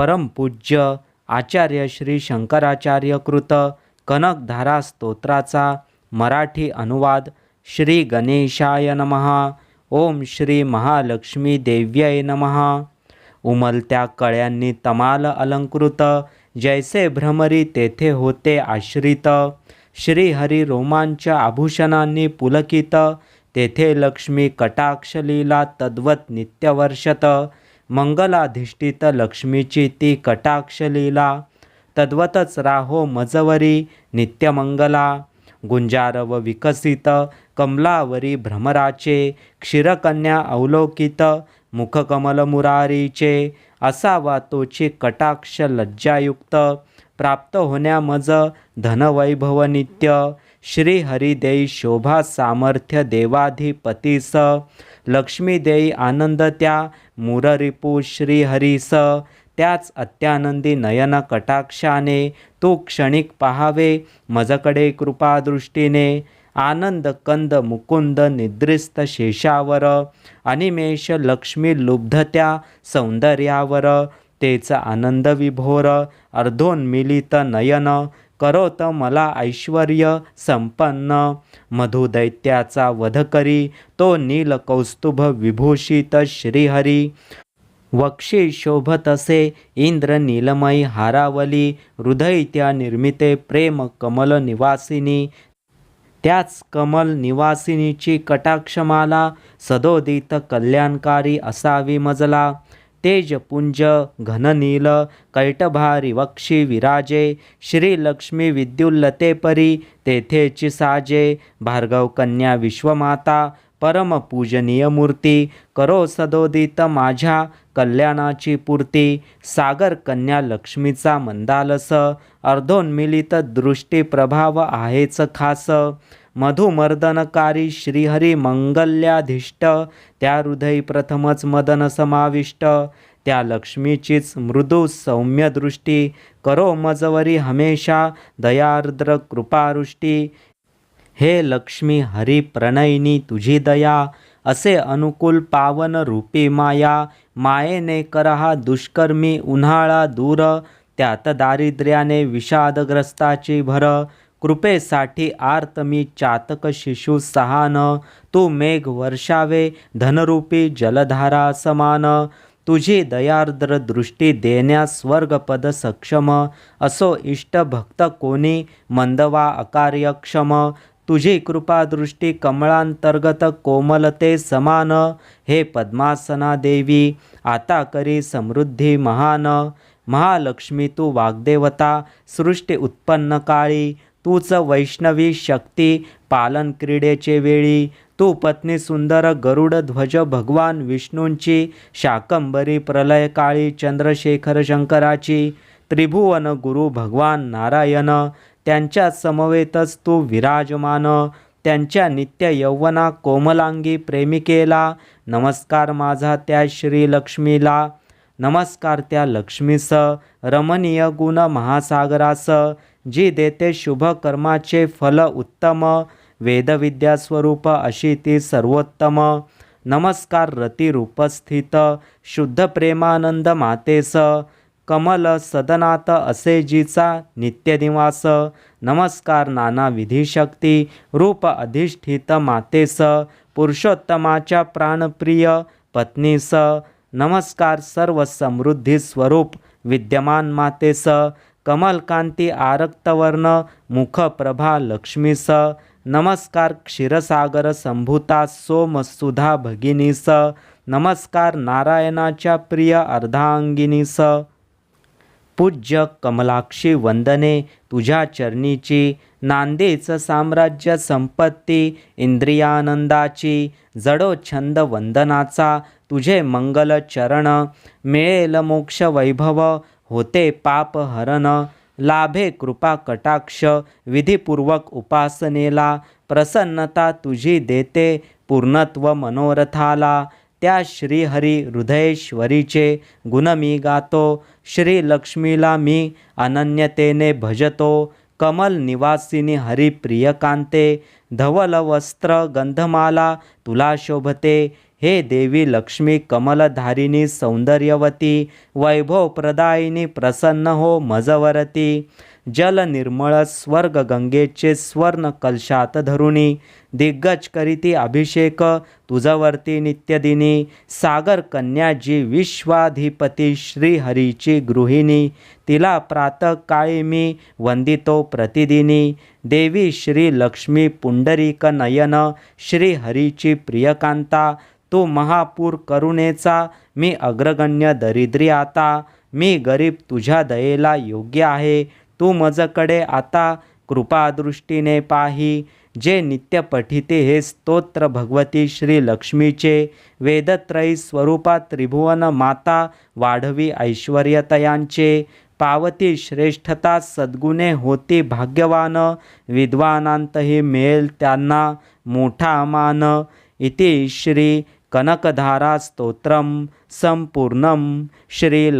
परमपूज्य आचार्य श्री शंकराचार्य कृत कनकधारा स्तोत्राचा मराठी अनुवाद श्री गणेशाय नमः. ओम श्री महालक्ष्मी देव्याय नमहा उमलत्या कळ्यांनी तमाल अलंकृत जैसे भ्रमरी तेथे होते आश्रित. श्रीहरी रोमांच आभूषणांनी पुलकित तेथे लक्ष्मी कटाक्ष लीला तद्वत नित्यवर्षत. मंगलाधिष्ठित लक्ष्मीची ती कटाक्ष लीला. तद्वतच राहो मजवरी नित्यमंगला. गुंजारव विकसित कमलावरी भ्रमराचे. क्षीरकन्या अवलोकित मुखकमल मुरारीचे. असावा तोची कटाक्ष लज्जायुक्त. प्राप्त होण्यामज धनवैभव नित्य श्री हरिदेई शोभा सामर्थ्य देवाधिपतीस लक्ष्मी देई आनंद त्या मुररिपू श्रीहरीस त्याच अत्यानंदी नयन कटाक्षाने तू क्षणिक पहावे मजकडे कृपादृष्टीने आनंद कंद मुकुंद निद्रिस्त शेषावर अनिमेष लक्ष्मी लुब्धत्या सौंदर्यावर. तेच आनंद विभोर अर्धोन्मिलित नयन करोत मला ऐश्वर संपन्न. मधुदैत्याचा वध करी तो नील कौस्तुभ विभूषित श्रीहरी. वक्षी शोभतसे इंद्र नीलमयी हारावली हृदय त्या निर्मिते प्रेम कमल निवासिनी. त्याच कमल निवासिनीची कटाक्षमाला सदोदित कल्याणकारी असावी मजला. तेजपुंज घननील कैटभारी वक्षी विराजे श्रीलक्ष्मी विद्युल्लते परी तेथेची साजे भार्गव कन्या विश्वमाता परमपूजनीय मूर्ती करो सदोदित माझ्या कल्याणाची पूर्ती सागर कन्या लक्ष्मीचा मंदालस अर्धोन्मिलित दृष्टी प्रभाव आहेच खास मधुमर्दनकारी श्रीहरी मंगल्याधिष्ट त्या हृदयी प्रथमच मदन समाविष्ट त्या लक्ष्मीचीच मृदू सौम्य दृष्टी करो मजवरी हमेशा दयार्द्र कृपारुष्टी. हे लक्ष्मी हरी प्रणयिनी तुझी दया असे अनुकूल पावन रूपी माया मायेने करहा दुष्कर्मी उन्हाळा दूर त्यात दारिद्र्याने विषादग्रस्ताची भर कृपेसाठी आर्त मी चातक शिशु सहान तू मेघ वर्षावे धनरूपी जलधारा समान. तुझी दयार्द्र दृष्टी देण्यास स्वर्गपद सक्षम. असो इष्ट भक्त कोणी मंदवा अकार्यक्षम. तुझी कृपादृष्टी कमळांतर्गत कोमलते समान. हे पद्मासना देवी आता करी समृद्धी महान. महालक्ष्मी तू वाग्देवता सृष्टी उत्पन्न काळी. तूच वैष्णवी शक्ती पालन क्रीडेचे वेळी. तू पत्नी सुंदर गरुड ध्वज भगवान विष्णूंची शाकंबरी प्रलय काळी चंद्रशेखर शंकराची त्रिभुवन गुरु भगवान नारायण. त्यांच्या समवेतच तू विराजमान. त्यांच्या नित्य यौवना कोमलांगी प्रेमिकेला. नमस्कार माझा त्या श्रीलक्ष्मीला नमस्कार त्या लक्ष्मीस रमणीय गुण महासागरास जी देते शुभ कर्माचे फल उत्तम वेदविद्या स्वरूप अशी ती सर्वोत्तम. नमस्कार रतिरूपस्थित शुद्ध प्रेमानंद मातेस कमल सदनात असे जीचा नित्यनिवास नमस्कार नाना विधिशक्ती रूप अधिष्ठित मातेस पुरुषोत्तमाच्या प्राणप्रिय पत्नीस नमस्कार सर्व समृद्धी स्वरूप विद्यमान मातेस कमलकांती आरक्तवर्ण मुखप्रभा लक्ष्मीस नमस्कार क्षीरसागर संभूता सोमसुधा भगिनीस नमस्कार नारायणाच्या प्रिय अर्धांगिनीस पूज्य कमलाक्षी वंदने तुझ्या चरणीची नांदेच साम्राज्य संपत्ती इंद्रियानंदाची जडो छंद वंदनाचा तुझे मंगल चरण मिळेल मोक्ष वैभव होते पाप हरण लाभे कृपा कटाक्ष विधिपूर्वक उपासनेला प्रसन्नता तुझी देते पूर्णत्व मनोरथाला त्या श्रीहरी हृदयेश्वरीचे गुण मी गातो श्रीलक्ष्मीला मी अनन्यतेने भजतो कमल निवासिनी हरिप्रियकांते धवल वस्त्र गंधमाला तुला शोभते हे देवी लक्ष्मी कमलधारिणी सौंदर्यवती वैभवप्रदायिनी प्रसन्न हो मजवरती जल निर्मळ स्वर्ग गंगेचे स्वर्ण कलशात धरुणी दिग्गज करीती अभिषेक तुझवरती नित्यदिनी सागर कन्या जी विश्वाधिपती श्रीहरीची गृहिणी तिला प्रातकाळी मी वंदितो प्रतिदिनी देवी श्री लक्ष्मी पुंडरीक नयन श्रीहरीची प्रियकांता तो महापूर करुणेचा मी अग्रगण्य दरिद्री आता मी गरीब तुझ्या दयेला योग्य आहे तू मजकडे आता कृपादृष्टीने पाही जे नित्य पठिते हे स्तोत्र भगवती श्री लक्ष्मीचे वेदत्रयी स्वरूपात त्रिभुवन माता वाढवी ऐश्वर्यतयांचे पावती श्रेष्ठता सद्गुणे होती भाग्यवान विद्वानांतही मिळेल त्यांना मोठा मान इति श्री कनकधारा सम्पूर्णं संपूर्णम श्री